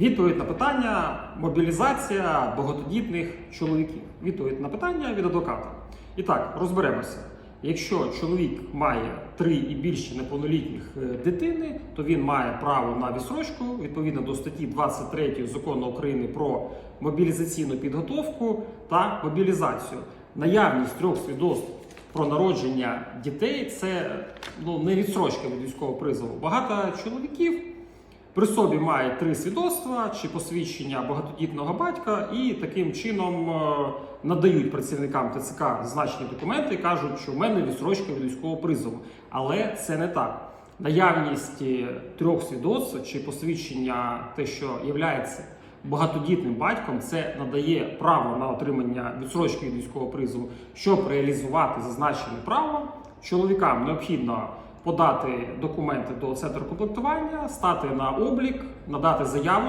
Відповідь на питання мобілізація багатодітних чоловіків. Відповідь на питання від адвоката. І так, розберемося. Якщо чоловік має три і більше неповнолітніх е, дитини, то він має право на відсрочку відповідно до статті 23 закону України про мобілізаційну підготовку та мобілізацію. Наявність трьох свідоцтв про народження дітей це ну не відсрочка від військового призову. Багато чоловіків при собі має три свідоцтва чи посвідчення багатодітного батька, і таким чином е, надають працівникам ТЦК зазначені документи і кажуть, що в мене відсрочка від військового призову. Але це не так. Наявність е, трьох свідоцтв чи посвідчення, те, що є багатодітним батьком, це надає право на отримання відсрочки від військового призову. Щоб реалізувати зазначене право, чоловікам необхідно подати документи до центру комплектування, стати на облік, надати заяву